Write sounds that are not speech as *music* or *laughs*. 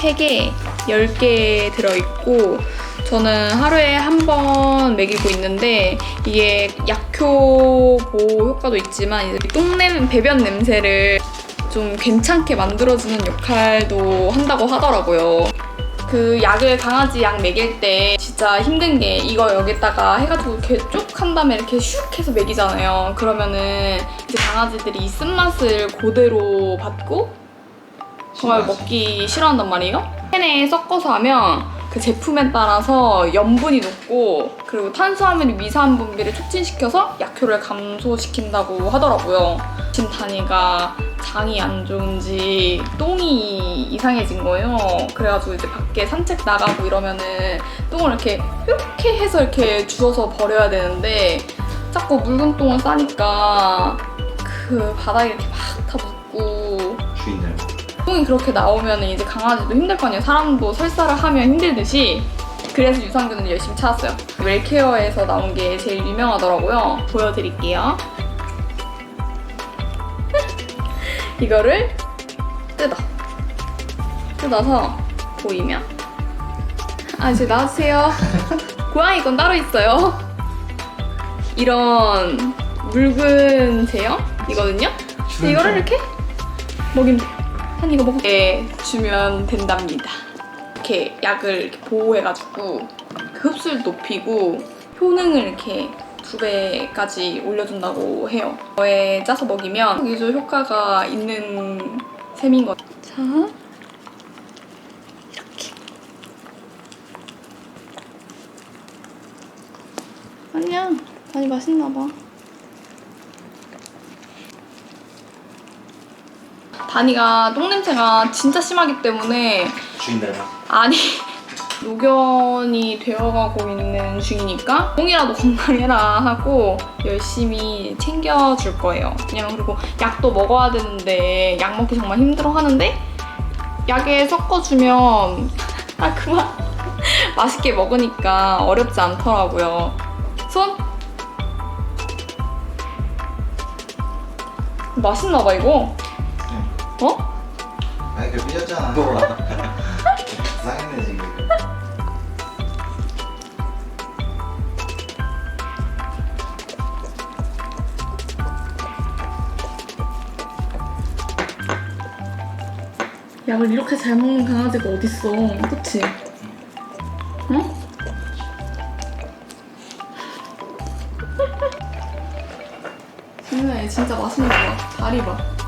팩에 10개 들어있고 저는 하루에 한 번 먹이고 있는데 이게 약효 보호 효과도 있지만 똥냄 배변 냄새를 좀 괜찮게 만들어주는 역할도 한다고 하더라고요. 그 약을 강아지 약 먹일 때 진짜 힘든 게 이거 여기다가 해가지고 이렇게 쭉 한 다음에 이렇게 슉 해서 먹이잖아요. 그러면은 이제 강아지들이 이 쓴맛을 그대로 받고 정말 먹기 싫어한단 말이에요. 팬에 섞어서 하면 그 제품에 따라서 염분이 높고 그리고 탄수화물이 위산 분비를 촉진시켜서 약효를 감소시킨다고 하더라고요. 지금 다니가 장이 안 좋은지 똥이 이상해진 거예요. 그래가지고 이제 밖에 산책 나가고 이러면은 똥을 이렇게 이렇게 해서 이렇게 주워서 버려야 되는데 자꾸 묽은 똥을 싸니까 그 바닥에 이렇게 막 다 묻고 주인 들. 똥이 그렇게 나오면 이제 강아지도 힘들 거 아니에요. 사람도 설사를 하면 힘들듯이. 그래서 유산균을 열심히 찾았어요. 웰케어에서 나온 게 제일 유명하더라고요. 보여드릴게요. *laughs* 이거를 뜯어. 뜯어서 보이면 아 이제 나와주세요. *laughs* 고양이 건 따로 있어요. 이런 묽은 제형 이거든요. 근데 이거를 이렇게 먹이면 돼요. 한 이거 먹게 주면 된답니다. 이렇게 약을 이렇게 보호해가지고 그 흡수를 높이고 효능을 이렇게 두 배까지 올려준다고 해요. 저에 짜서 먹이면 기술 효과가 있는 셈인 것. 자, 이렇게. 아니야, 많이 맛있나 봐. 다니가 똥냄새가 진짜 심하기 때문에 주인들. 아니 *laughs* 노견이 되어가고 있는 중이니까 똥이라도 건강해라 하고 열심히 챙겨줄 거예요. 왜냐면 그리고 약도 먹어야 되는데 약 먹기 정말 힘들어 하는데 약에 섞어주면 *laughs* 아 그만 *laughs* 맛있게 먹으니까 어렵지 않더라고요. 손 맛있나 봐 이거. 어? 아니 그 삐졌잖아. *laughs* *laughs* 상했네 지금. 약을 이렇게 잘 먹는 강아지가 어딨어. 그치? 응? *laughs* 진우야, 얘 진짜 맛있나 봐. 다리 봐.